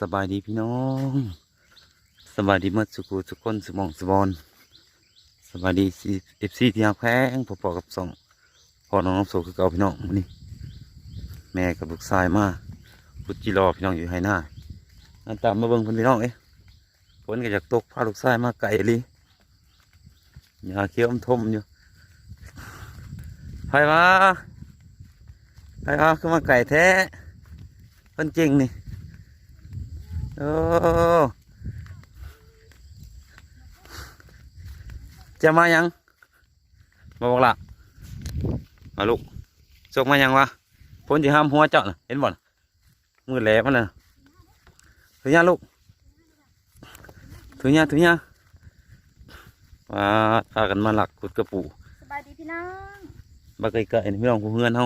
สบายดีพี่น้องสบายดีหมดสุกุสุกคนสมองสบอนสบายดีเอฟซีที่ฮักแพงพอๆกับสองพ่อน้องน้องโซคือเก่าพี่น้องนี่แม่กับลูกชายมาพุดจิรอพี่น้องอยู่ให้หน้าอันตามมาเบิ่งพี่น้องเอ้ฝนก็จากตกพาลูกชายมาไก่ลียาเขียวอมทมอยู่ไปมาไปมาคือมาไก่แท้เพิ่นจริงนี่ โอ้จะมายังมาบอกละมาลูกจกมายังวะพ้นที่ห้ามหัวเจาะน่ะเห็นบ่น่ะมือแหลมันน่ะถือยาลูกถือยาถือยาว่าพากันมาหลักขุดกระปูสบายดีพี่น้องบักไก่ๆนี่พี่น้องผู้เฮือนเฮา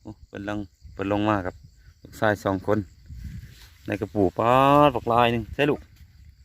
โอ้เป็นลังเป็นลงมากับลูกชายสองคน ในกระปูป้าดปักลายหนึ่งใช่ลูก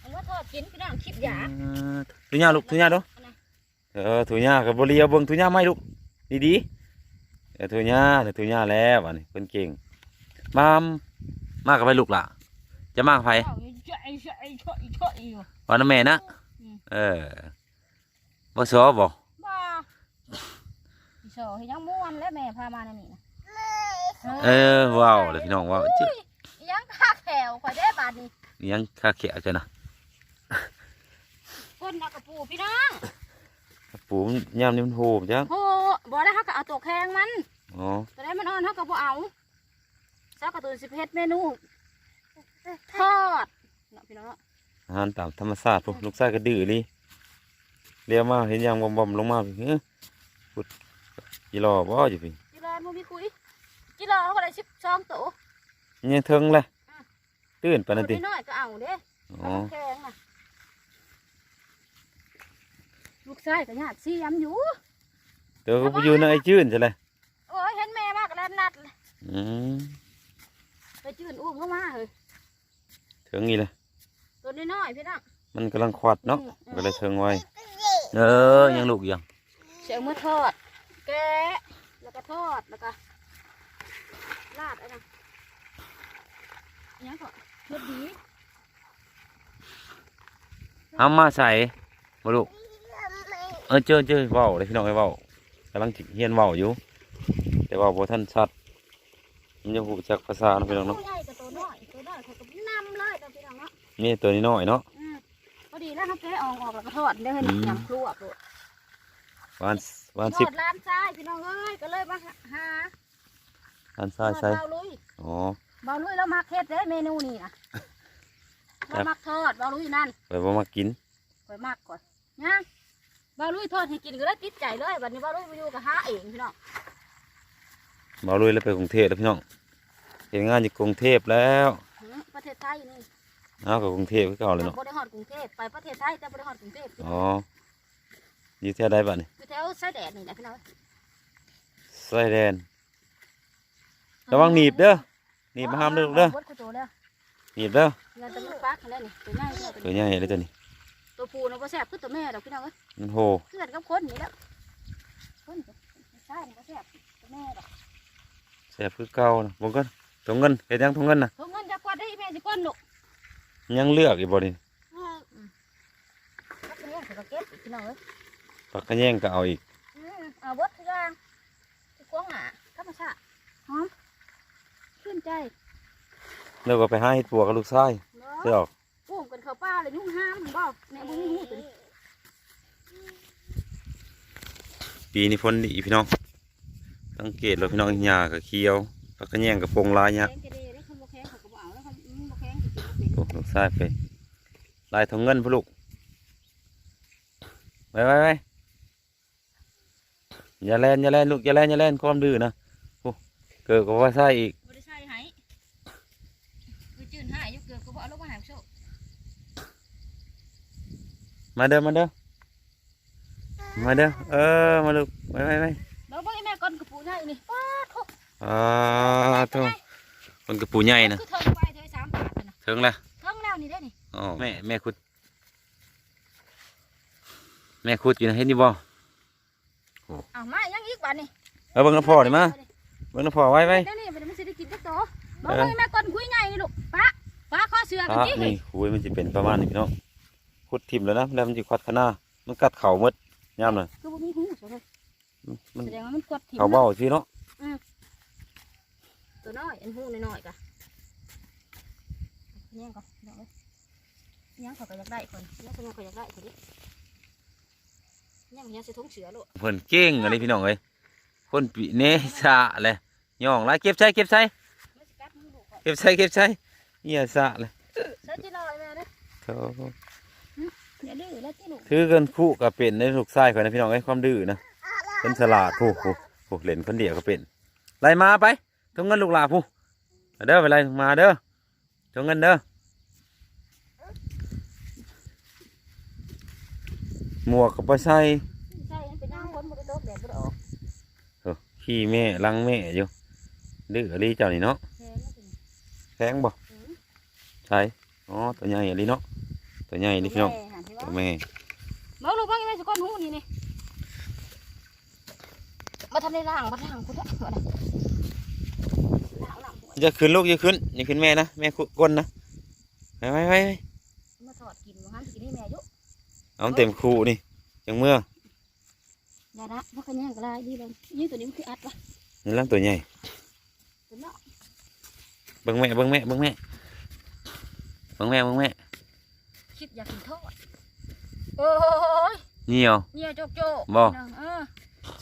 เอาว่าทอดกินพี่น้องคลิปหยาถุยาลูกถุยาดูเออถุยากับบริยาเบิ้งถุยาไหมลูกดีดีๆเออถุยาเดี๋ยวถุยาแล้วอันนี้เพิ่นเก่งมามมากับไปลูกล่ะ จะมากับไผเอาอยู่เฉยเฉยเฉยเฉยอยู่วันนั้นแม่นะอืมเออบ่สอบ่บ้าพี่โชว์ให้ยังม่วนและแม่พามาในนี่นะเออว้าวเลยพี่น้องว้าวาดนี้ยังคาเขียจ้ะนะก้นเอากระปูพี่น้องกระปูยามนี่มันโหบจังโหบ่ได้ฮักก็เอาตัวแข้งมันอ๋อตัวได้มันอ่อนฮักก็บ่เอาเจ้ากระตูนสิบเฮ็ดเมนูทอดเนาะพี่น้องอาหารตามธรรมชาติพวกลูกชายก็ดื้อเลยเรียกมาเห็นยางบอมๆลงมาพี่เฮ้ยพุดกี่รอบ่อยู่พี่จิรอนบ่มีคุยจิรอเขาก็ได้สิบสองตัวยังเทิงเลย ตื่นไปนั่นตัติวน้อยๆก็เอาเด้อ๋อ แข้งน่ะลูกชายก็ญาติซี่ย้ำอยู่ เดี๋ยวไปอยู่ในไอ้จื้นใช่เลยโอ้ยเห็นแม่มากแล้วนัดเลยอืมไปจื่นอุ้มเข้ามาเฮ้ยเทิงนี่เลยตัวน้อยๆพี่น้องมันกำลังควัดเนาะก็เลยเทิงไว้เออยังลูกยังเสียงมือทอด แกะแล้วก็ทอดแล้วก็ลาดไอ้นั่น อิหยังก็เฮ็ดดีเอามาใส่มาลูกเออเจอเจอเว้าเลยพี่น้องไอ้เว้ากำลังจิเฮียนเว้าอยู่ แต่ว่าบ่ท่านชัดมันยังหูจักภาษาเนาะพี่น้องตัวเนาะใหญ่กับตัวน้อยตัวน้อยเขาก็นำเลยตัวพี่น้องเนาะนี่ตัวนี้น้อยเนาะอืมพอดีแล้วเขาแกะออกออกแล้วก็ทอดได้เห็นอืมยำครัวตัววานวานทสิอบดร้านทรายพี่น้องเอ้ยก็เลยมาหาอันซ้ายใส่เบาลุยอ๋อเบาลุยแล้วมาเฮ็ดเด้เมนูนี่นะครัเราบมักทอดเบาลุยนั่นไปบ่มากินข่อยมากก่อนนะเบาลุยทอดให้กินก็ได้ติดใจเลยวันนี้เบาลุยไปอยู่กับหาเองพี่น้องมาลุยแล้วไปกรุงเทพแล้วพี่น้องเห็นงานอยู่กรุงเทพแล้วหือประเทศไทยนี่เอากับกรุงเทพคือเก่าเลยเนาะบ่ได้ฮอดกรุงเทพไปประเทศไทยแต่บ่ได้ฮอดกรุงเทพอ๋ออยู่แถวใดบ้านี่อยู่แถวชายแดนนี่แหละพี่น้องไส้แดนระวังหนีบเด้อ หนีบมาห้ามเด้อลูกเด้อบ่กูโตเด้อหนีบเด้อเงินตะลุกปักนั่นแหละนี่ตัวใหญ่เด้อตัวใหญ่เลยตัวนี้ตัวผู้น่ะบ่แซ่บคือตัวแม่ดอกพี่น้องเอ้ยมันโหเพื่อนกับคนนี่แหล้วคนก็ใช่บ่แซ่บตัวแม่ดอกแซ่บคือเก่านะบงกันถุงเงินเห็นยังถุงเงินนะถุงเงินจะกวาดได้แม่สิก้นลูกยังเลือกอีกบ่นี่อืมแล้วก็เนี่ยเขาก็เก็บอีกพี่น้องเอ้ยปักกระแย่งก็เอาอีกอืมเอาเบิดทุกอย่างที่กวางหนาธรรมชาติหอม ชื่นใจเลิกก็ไปหาเห็ดปัวกับลูกชายเนาะเสียออกปลูกกันเขาป้าเลยยุ่งห้ามบ่แม่บุ้งหูตัวนี้ปีนี้ฝนดีพี่น้องสังเกตแล้วพี่น้องหญ้าก็เขียวปักกระแย่งก็ปงลายหยักแข็งจะดีได้คำบ่แข็งเขาก็บ่เอาแล้วคำอืมบ่แข็งจะกินบ่เป็น โอ้ลูกชายไปลายถุงเงินพ่อลูกไปไปไปอย่าแลนอย่าแลนลูกอย่าแลนอย่าแลนความดื้อนะโอ้เกิดกับว่าใช่อีก บ่ได้ใส่ให้ไปจืนหายอยู่เกือบก็บ่เอาลงมาใหายโชค มาเด้อมาเด้อมาเด้อเออมาลูกไปไปไปเราบ่ให้แม่ก้นกระปูใหญ่นี่ป้าทุกอ่าโตัวมันกระปูใหญ่นะคือเทิงไปเธอสามบาทน่ะถึงแล้วเทิงแล้วนี่ได้นี่อ๋อแม่แม่ขุด แม่ขุดอยู่นะเห็นนี่บ่เอามายังอีกบาทนี่เอาเบิ่งน้ำพ่อนี่มาเบิ่งน้ำพ่อไว้ไว้เดี๋ยวนี่มันสิได้กินจักโตบ่ให้แม่ก้นคุยใหญ่นี่ลูกป้าป้าขอเสือพกันระที่นี่คุยมันจะเป็นประมาณนี้พี่น้อง ขุดทิ่มแล้วนะแล้วมันจะควัดขางหนามันกัดเข่าหมดย่ำน่ะคือบ่มีหูเสือเลยมันมันแสดงว่ามันกดถิ่มเขาเบ้าสิเนาะตัวน้อยอันหูน้อยๆกะแย่งก่อนเดี๋ยวเอ้ยแย่งเขาก็อยากได้คนแย่งเขาก็อยากได้คนนี้แย่งเฮียใส่ถุงเสือลูกเพิ่นเก่งอันนี้พี่น้องเอ้ยคนปีเนชะเลยย่องหลายเก็บใช้เก็บใช้ไม่สิกัดมือลูกก่อนเก็บใช้เก็บใช้เหี้ยสะเลยเสือจีน้อยแม่เด้อโธ่ อย่าดื้อแล้วจีลูกถือกันคู่กับเป็นในลูกชายข่อยนะพี่น้องเอ้ยความดื้อนะเป็นฉลาดผู้ผู้ผู้เล่นคนเดียวก็เป็นไล่มาไปทงเงินลูกหลาผู้มาเด้อไปไล่มาเด้อทงเงินเด้อหมวกกับไปใส่ใช่มันเป็นน้ำคนบ่ได้ตกแดดบ่ได้ออกเออขี้แม่ลังแม่อยู่ดื้ออะไรเจ้านี่เนาะแค่นั้นเองแพงบ่อืมใช่อ๋อตัวใหญ่อะไรเนาะตัวใหญ่นี่พี่น้องแม่หันที่ว่า ตัวแม่มาลูกบ้างยังไงสก้อนหูนี่นี่มาทำในร่างมาร่างคุณละมาได้ร่างร่างหัวอย่าขึ้นลูกอย่าขึ้นอย่าขึ้นแม่นะแม่คุกก้นนะไปไปไปไปมาถอดกินมาหันกินให้แม่อยุเอามันเต็มคูนี่จังเมื่ออย่าละพักกันย่างก็ได้ดีเลยยืดตัวนี้มันคืออัดวะนี่ล่างตัวใหญ่ตัวเนาะเบิ่งแม่เบิ่งแม่เบิ่งแม่เบิ่งแม่เบิ่งแม่คิดอยากกินทอด โอ้ยเหนียวเนี่ยโจกโจกบ่เออ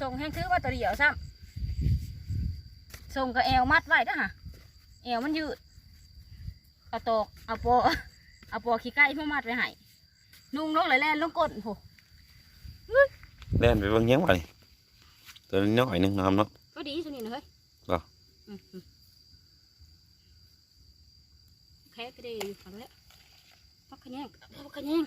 ส่งแห้งถือว่าตัวเดียวซ้ำส่งกับแอวมัดไว้ด้วยฮะแอวมันยืดเอาตอกเอาปอเอาปอขี้ไก่มามัดไว้ให้นุ่งลงเลยแล่นลงก้นโหเล่นไปเบิ่งยังไงตัวนี้น้อยหนึงน้ำเนาะ ก็ดีสุดนี่นะเฮ้ยบ่อืมอืมแค่ก็ได้อยู่ฝั่งแล้วพักขะแยงพักขะแยง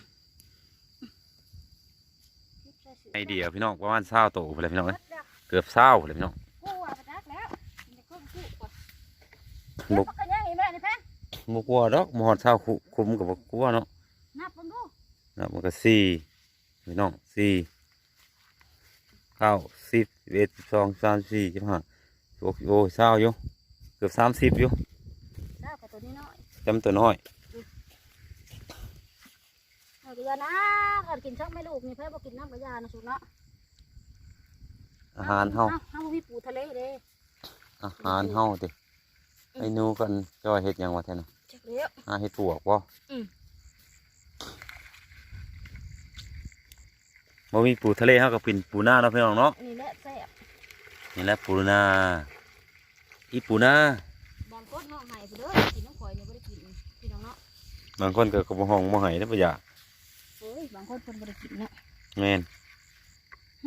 ไอเดียพี่น้องประมาณเศร้าโตไปเลยพี่น้องเอ้ยเกือบเศร้าเลยพี่น้องกูว่าไปดักแล้วมันจะก้มกูก่อนบุเดี๋ยวกพักขะแยงอีแม่นี่แพงบุกลัวดอกมหอดเศร้าคุคุมกับบ่กลัวเนาะนับมันดูแล้วมันก็สี่พี่น้องสี่เก้าสิบสิบเอ็ดสิบสองสามสี่สิบห้าสิบหกสิบโอ้ยเศร้าอยู่เกือบสามสิบอยู่ได้กับตัวนี้น้อยจำตัวน้อย เอาเดือนะก่อนกินชักไม่ลูกนี่เพื่อบอกกินน้ำกระยานะสุดเนาะอาหารเฮาเฮามีปูทะเลเด้อาหารเฮาติไอ้หนูกันจอยเฮ็ดหยังวะแท้น่ะจักเลี้ยวหาเฮ็ดปวกบ่อืมบ่มีปูทะเลเฮาก็เป็นปูนาเนาะพี่น้องเนาะนี่แหละแซ่บนี่แหละปูนาอีปูนาบางคนห้องไห้ไปเด้อกินน้ำข่อยเนี่ยไม่ได้กินพี่น้องเนาะบางคนก็ก็บ่ห้องบ่ให้เด้อบ่อยากเอ้ย บางคนเพิ่นไม่ได้กินเนาะแม่น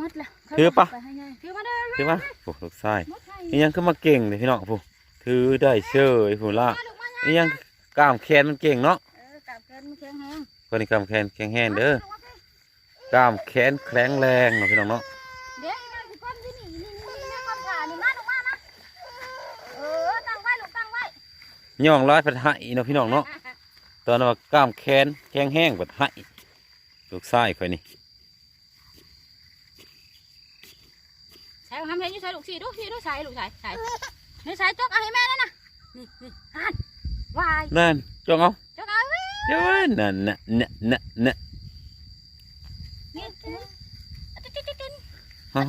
มัดละถือปะ ไปให้ไงถือมาเด้อคือว่าโอ้ลูกชายมัดให้อีหยังคือมาเก่งเด้อพี่น้องผู้ถือได้เชยผู้ล่ามาลูกมาอีหยังกล้ามแขนมันเก่งเนาะเออกลับกันมันแข็งแรงคนนี้กล้ามแขนแข็งแรงเด้อกล้ามแขนแข็งแรงเนาะพี่น้องเนาะเดี๋ยวอีแม่สิก้มที่นี่นี่นี่นี่แม่ก้มขานี่มาลูกมานะเออตั้งไว้ลูกตั้งไว้ย่องร้อยพัดไหเนาะพี่น้องเนาะตอนนั้นว่ากล้ามแขนแข็งแห้งพัดไห ลูกชายข่อยนี่ใส่ทำให้ยูใส่ลูกสี่ดูสี่ดูใส่ลูกใส่ใส่นี่ใส่จกเอาให้แม่นั่นน่ะนี่นี่อ่านวายนั่นจ้องเอาจกเอาไว้เจ้านั่นน่ะน่ะน่ะน่ะนี่ติ๊ดติ๊ดติ๊ดติ๊ดฮะ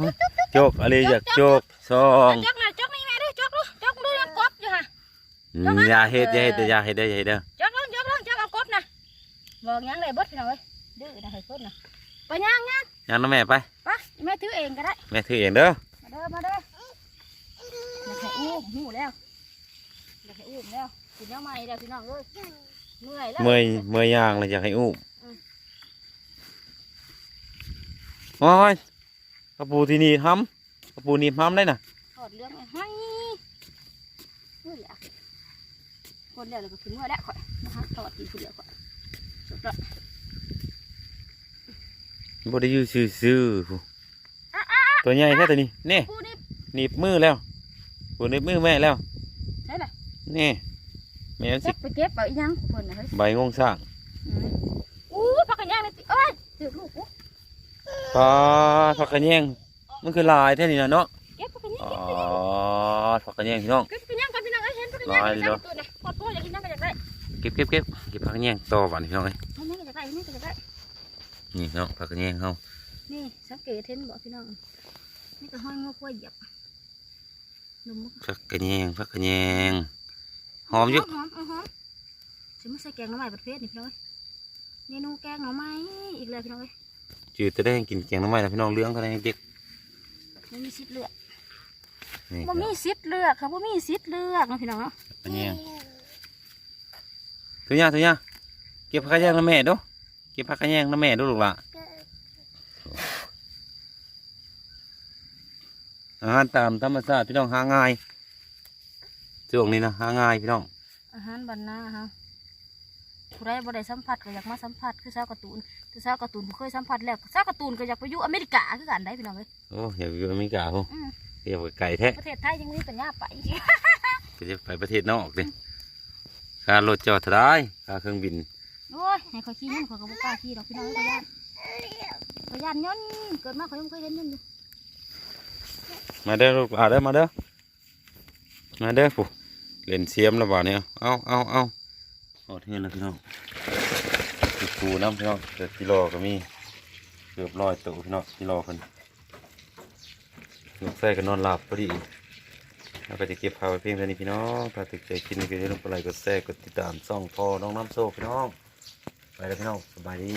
โจกอะไรอยากโจกซองจกหน่อยจกนี่แม่ดูจกดูจกดูยังกบอยู่ค่ะอย่าเฮ็ดอย่าเฮ็ดอย่าเฮ็ดเด้ออย่าเฮ็ดเด้อจกลงจกลงจกเอากบนะบอกยังเลยบดพี่น้องเอ้ย ดื้อนะเฮ้ยคนนะไปย่างย่างยังน้องแม่ไปไปแม่ถือเองก็ได้แม่ถือเองเด้อมาเด้อมาเด้ออยากให้อุ้มหูแล้วอยากให้อุ้มแล้วกินน้ำใหม่แล้วพี่น้องเอ้ยเมื่อยแล้วเมื่อยเมื่อยย่างเลยอยากให้อุ้มอืมโอ้ยกระปูที่นี่ทำกระปูนี่ทำได้น่ะถอดเรื่องไอ้ให้เมื่อยอะคนเดียวเลยก็ขึ้นเมื่อยแล้วข่อยนะคะถอดกินคนเดียวข่อยสุดละ บ่ได้อยู่ซื่อๆผู้ตัวใหญ่แค่ตัวนี้นี่กูนี่หนีบมือแล้วปูหนีบมือแม่แล้วใช่ไหมนี่แม่สิเก็บไปเก็บเอาอีหยังเพิ่นน่ะเฮ้ยใบงงสร้างอืมอู้พักกันย่างเลยสิเอ้ยถือลูกกูปลาผักกระแยงมันคือลายแท่นี้นะเนาะเก็บพักกันย่างอ๋อเก็บผักกระแยงพี่น้องเก็บพักกันย่างก่อนพี่น้องเอ้ยเห็นพักกันย่างลายไปเนอะจับตัวนะกดตัวอยากกินน้ำก็อยากได้เก็บเก็บเก็บเก็บผักกระแยงต่อหวานพี่น้องเอ้ย เอานี่ก็จะได้นี่ก็จะได้ นี่เนาะผักกระแยงเฮานี่สังเกตเห็นบ่พี่น้องนี่ก็ห้อยงอกล้วยเหยียบนมผักกระแยงผักกระแยงหอมอยู่หอมหอมสิมาใส่แกงหน่อไม้ประเภทนี่พี่น้องเอ้ยเมนูแกงหน่อไม้อีกแล้วพี่น้องเอ้ยจืดจะได้กินแกงหน้ำไม้แล้วพี่น้องเลี้ยงกันได้เด็กบ่มีสิทธิ์เลือกนี่บ่มีสิทธิ์เลือกค่ะบ่มีสิทธิ์เลือกเนาะพี่น้องเนาะผักกระแยงทุกอย่างทุกอย่างเก็บผักกระแยงน้ำแม่ดู เก็บผักกระแยงน้ำแม่ดูลูกหละอาหารตามธรรมชาติพี่น้องหาง่ายช่วงนี้นะหาง่ายพี่น้อง อาหารบรรณาฮะผู้ใดบ่ได้สัมผัสก็อยากมาสัมผัสคือสาวการ์ตูนคือสาวการ์ตูนผู้เคยสัมผัสแล้วสาวการ์ตูนก็อยากไปอยู่อเมริกาคือกันได้พี่น้องเอ้ยโอ้อยากอยู่อเมริกาโหอืมเรียกว่าไก่แท้ประเทศไทยยังมีปัญญาไปก็จะไปประเทศนอกเลยค่ารถจอดเท่าไรค่าเครื่องบิน โอ้ยให้เขาขี่นั่นเขาก็บ่กล้าขี่ดอกพี่น้องเขาย่านเขาย่านย่นเกิดมาเขายังบ่เคยเห็นย่นอยู่มาเด้อลูกอาเด้อมาเด้อมาเด้อผู้เล่นเสียมแล้วบ่เนี่ยเอาเอาเอาโอ้เท่แล้วพี่น้องปูน้ำพี่น้องเกิดกิโลก็มีเกือบร้อยตัวพี่น้องกิโลคนลูกแฟก็นอนหลับพอดีแล้วก็จะเก็บพาไปเพียงเท่านี้พี่น้องถ้าติดใจกินก็อย่าลืมกดไลค์กดแชร์กดติดตามซ่องพอน้องน้ำโซ่พี่น้อง ไปแล้วพี่น้องสบายดี